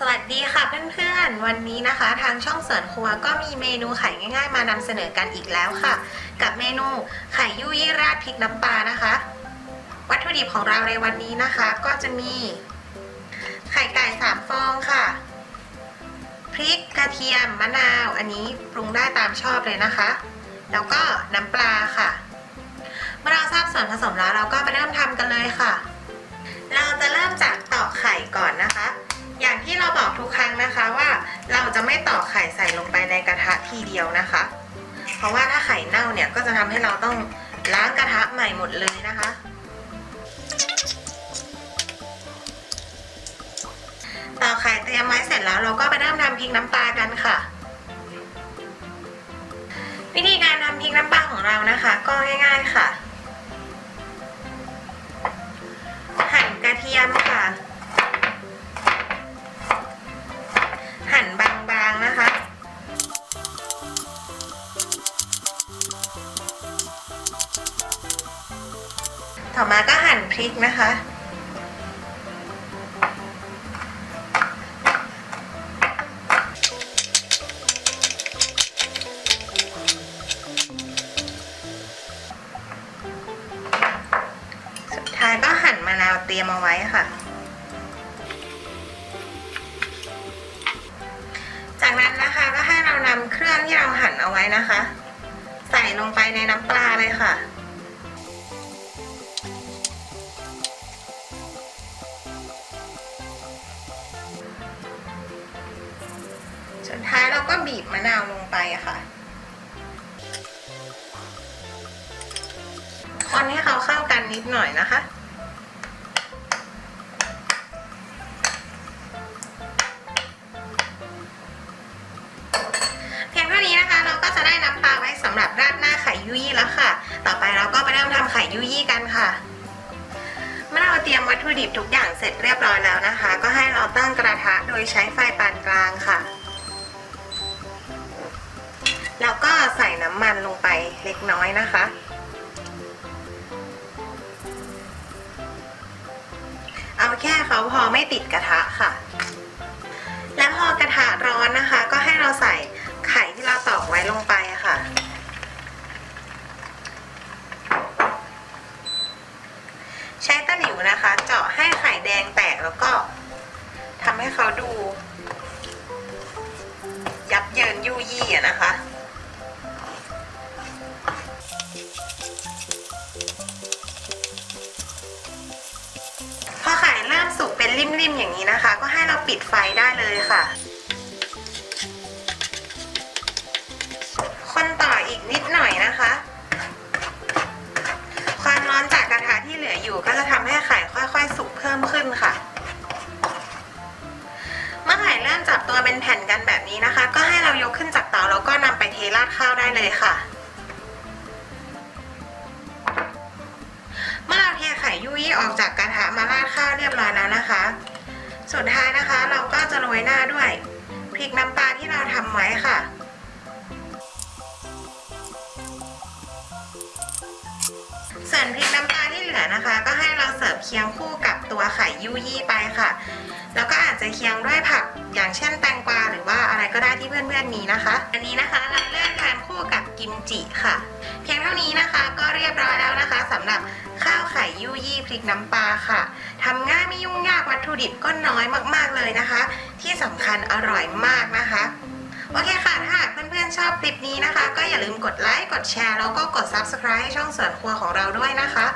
สวัสดีค่ะเพื่อนๆ วันนี้นะคะ ทางช่องสริญครัวก็มีเมนูไข่ง่าย ๆ มานำเสนอกันอีกแล้วค่ะ กับเมนูไข่ยุยี่ราดพริกน้ำปลานะคะ วัตถุดิบของเราในวันนี้นะคะ ก็จะมี ไข่ไก่สามฟองค่ะ พริกกระเทียมมะนาว อันนี้ปรุงได้ตามชอบเลยนะคะ แล้วก็น้ำปลาค่ะ เมื่อเราทราบส่วนผสมแล้วเราก็ไปเริ่มทำ จะไม่ตอกไข่ใส่ลงไปในกระทะทีเดียวนะคะ เพราะว่าถ้าไข่เน่าเนี่ยก็จะทำให้เราต้องล้างกระทะใหม่หมดเลยนะคะตอกไข่เตรียมไว้เสร็จแล้วเราก็ไปเริ่มทำพริกน้ำปลากันค่ะ วิธีการทำพริกน้ำปลาของเรานะคะ ก็ง่าย ต่อมาก็หั่นพริกนะคะ สุดท้ายก็หั่นมะนาวเตรียมเอาไว้ค่ะ จากนั้นนะคะก็ให้เรานำเครื่องที่เราหั่นเอาไว้นะคะ ใส่ลงไปในน้ำปลาเลยค่ะ สุดท้ายเราก็บีบมะนาวลงไปค่ะ คนให้เขาเข้ากันนิดหน่อยนะคะเพียงเท่านี้นะคะเราก็จะได้น้ำปลาไว้สำหรับราดหน้าไข่ยุยี่แล้วค่ะ ต่อไปเราก็ไปเริ่มทำไข่ยุยี่กันค่ะ เมื่อเราเตรียมวัตถุดิบทุกอย่างเสร็จเรียบร้อยแล้วนะคะ ก็ให้เราตั้งกระทะโดยใช้ไฟปานกลางค่ะ แล้วก็ใส่น้ำมันลงไปเล็กน้อยนะคะ เอาแค่เขาพอไม่ติดกระทะค่ะ แล้วพอกระทะร้อนนะคะ ก็ให้เราใส่ไข่ที่เราตอกไว้ลงไปค่ะใช้ตะหลิวนะคะ เจาะให้ไข่แดงแตกแล้วก็ทำให้เขาดู ยับเยินยู่ยี่นะคะ ริมๆอย่างนี้นะคะ ก็ให้เราปิดไฟได้เลยค่ะ คนต่ออีกนิดหน่อยนะคะ ความร้อนจากกระทะที่เหลืออยู่ก็จะทำให้ไข่ค่อยๆ สุกเพิ่มขึ้นค่ะ เมื่อไข่เริ่มจับตัวเป็นแผ่นกันแบบนี้นะคะ ก็ให้เรายกขึ้นจากเตาแล้วก็นำไปเทราดข้าวได้เลยค่ะ ยุยออกจากกระทะมาราดข้าวเรียบร้อยแล้วนะคะ สุดท้ายนะคะเราก็จะโรยหน้าด้วยพริกน้ำปลาที่เราทำไว้ค่ะ ส่วนพริกน้ำ เหนือนะคะ ก็ให้เราเสิร์ฟเคียงคู่กับตัวไข่ยุยี่ไปค่ะ แล้วก็อาจจะเคียงด้วยผักอย่างเช่นแตงกวาหรือว่าอะไรก็ได้ที่เพื่อนๆมีนะคะ อันนี้นะคะเราเลือกทานคู่กับกิมจิค่ะ เพียงเท่านี้นะคะก็เรียบร้อยแล้วนะคะสำหรับข้าวไข่ยุยี่พริกน้ำปลาค่ะทำง่ายไม่ยุ่งยากวัตถุดิบก็น้อยมากๆเลยนะคะ ที่สำคัญอร่อยมากนะคะโอเคค่ะ ถ้าหากเพื่อนๆชอบคลิปนี้นะคะ ก็อย่าลืมกดไลค์ กดแชร์ แล้วก็กด Subscribe ให้ช่องสริมครัวของเราด้วยนะ